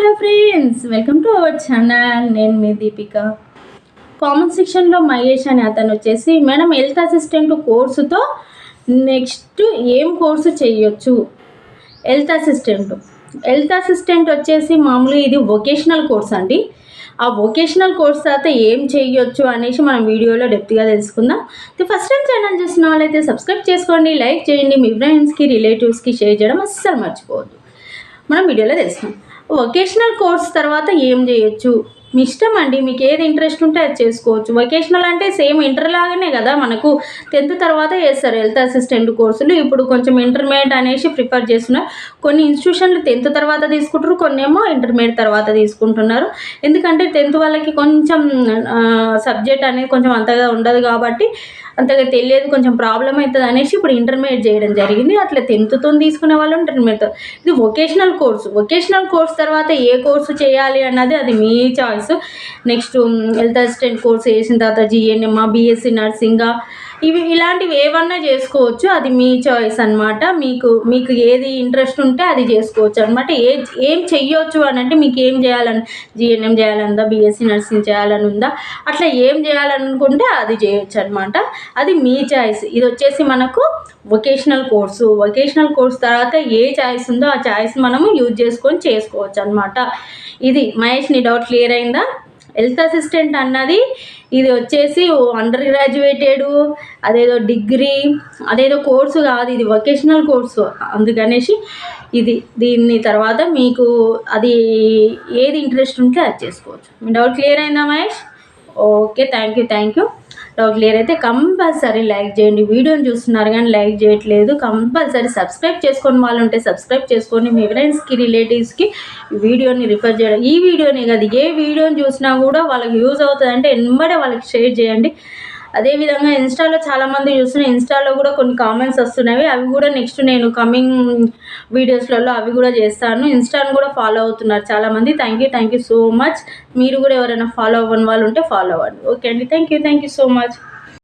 Hello friends welcome to our channel. నేను మీ Deepika. Common సెక్షన్లో మహేష్ అని అతను వచ్చేసి మేడం హెల్త్ అసిస్టెంట్ కోర్సుతో నెక్స్ట్ ఏం కోర్సు చేయొచ్చు? Health assistant. హెల్త్ అసిస్టెంట్ వచ్చేసి మామూలుగా ఇది వొకేషనల్ కోర్స్ అండి. ఆ వొకేషనల్ కోర్స్ తర్వాత ఏం చేయొచ్చు అనేసి మనం వీడియోలో డెప్త్గా తెలుసుకుందాం. ఫస్ట్ టైం ఛానల్ చూసిన వాళ్ళైతే సబ్స్క్రైబ్ చేసుకోండి లైక్ చేయండి. మీ ఫ్రెండ్స్కి రిలేటివ్స్కి షేర్ చేయడం అస్సలు మర్చిపోవద్దు. మనం వీడియోలో తెలుసుకుందాం. వొకేషనల్ కోర్స్ తర్వాత ఏం చేయొచ్చు? మీ ఇష్టం అండి. మీకు ఏది ఇంట్రెస్ట్ ఉంటే అది చేసుకోవచ్చు. వొకేషనల్ అంటే సేమ్ ఇంటర్ లాగానే కదా మనకు. టెన్త్ తర్వాత చేస్తారు హెల్త్ అసిస్టెంట్ కోర్సులు ఇప్పుడు కొంచెం ఇంటర్మీడియట్ అనేసి ప్రిఫర్ చేస్తున్నారు. కొన్ని ఇన్స్టిట్యూషన్లు టెన్త్ తర్వాత తీసుకుంటారు కొన్ని ఏమో ఇంటర్మీడియట్ తర్వాత తీసుకుంటున్నారు. ఎందుకంటే టెన్త్ వాళ్ళకి కొంచెం సబ్జెక్ట్ అనేది కొంచెం అంతగా ఉండదు కాబట్టి అంతగా తెలియదు కొంచెం ప్రాబ్లం అవుతుంది అనేసి ఇప్పుడు ఇంటర్మీడియట్ చేయడం జరిగింది. అట్లా టెన్త్తో తీసుకునే వాళ్ళు ఇంటర్మీడియట్ ఇది వొకేషనల్ కోర్సు వొకేషనల్ కోర్స్ తర్వాత ఏ కోర్సు చేయాలి అన్నది అది మీ choice next health assistant course చేసిన తర్వాత జిఎన్ఎం బీఎస్సీ నర్సింగ్గా ఇవి ఇలాంటివి ఏమన్నా చేసుకోవచ్చు. అది మీ చాయిస్ అనమాట మీకు మీకు ఏది ఇంట్రెస్ట్ ఉంటే అది చేసుకోవచ్చు అనమాట ఏ ఏం చెయ్యొచ్చు అని అంటే మీకు ఏం చేయాలని జిఎన్ఎం చేయాలనుందా బీఎస్సీ నర్సింగ్ చేయాలని ఉందా అట్లా ఏం చేయాలనుకుంటే అది చేయొచ్చు అనమాట అది మీ చాయిస్ ఇది వచ్చేసి మనకు వొకేషనల్ కోర్సు వొకేషనల్ కోర్స్ తర్వాత ఏ చాయిస్ ఉందో ఆ చాయిస్ మనము యూజ్ చేసుకొని చేసుకోవచ్చు అనమాట ఇది మహేష్ నీ డౌట్ క్లియర్ అయిందా? హెల్త్ అసిస్టెంట్ అన్నది ఇది వచ్చేసి అండర్ గ్రాడ్యుయేటెడ్ అదేదో డిగ్రీ అదేదో కోర్సు కాదు ఇది వొకేషనల్ కోర్సు అందుకనేసి ఇది దీన్ని తర్వాత మీకు అది ఏది ఇంట్రెస్ట్ ఉంటే అది చేసుకోవచ్చు. మీ డౌట్ క్లియర్ అయిందా Mahesh? Okay thank you thank you doubt clear అయితే కంపల్సరీ లైక్ చేయండి. వీడియోని చూస్తున్నారు కానీ లైక్ చేయట్లేదు. కంపల్సరీ సబ్స్క్రైబ్ చేసుకొని వాళ్ళు ఉంటే సబ్స్క్రైబ్ చేసుకొని మీ ఫ్రెండ్స్కి రిలేటివ్స్కి వీడియోని రిఫర్ చేయడం. ఈ వీడియోనే కాదు ఏ వీడియోని చూసినా కూడా వాళ్ళకి యూజ్ అవుతుంది అంటే వాళ్ళకి షేర్ చేయండి. అదేవిధంగా ఇన్స్టాలో చాలామంది చూస్తున్న ఇన్స్టాలో కూడా కొన్ని కామెంట్స్ వస్తున్నాయి అవి కూడా నెక్స్ట్ నేను కమింగ్ వీడియోస్లలో అవి కూడా చేస్తాను. ఇన్స్టాను కూడా ఫాలో అవుతున్నారు చాలామంది. Thank you thank you so much మీరు కూడా ఎవరైనా ఫాలో అవ్వని వాళ్ళు ఉంటే ఫాలో అవ్వండి. ఓకే అండి. Thank you thank you so much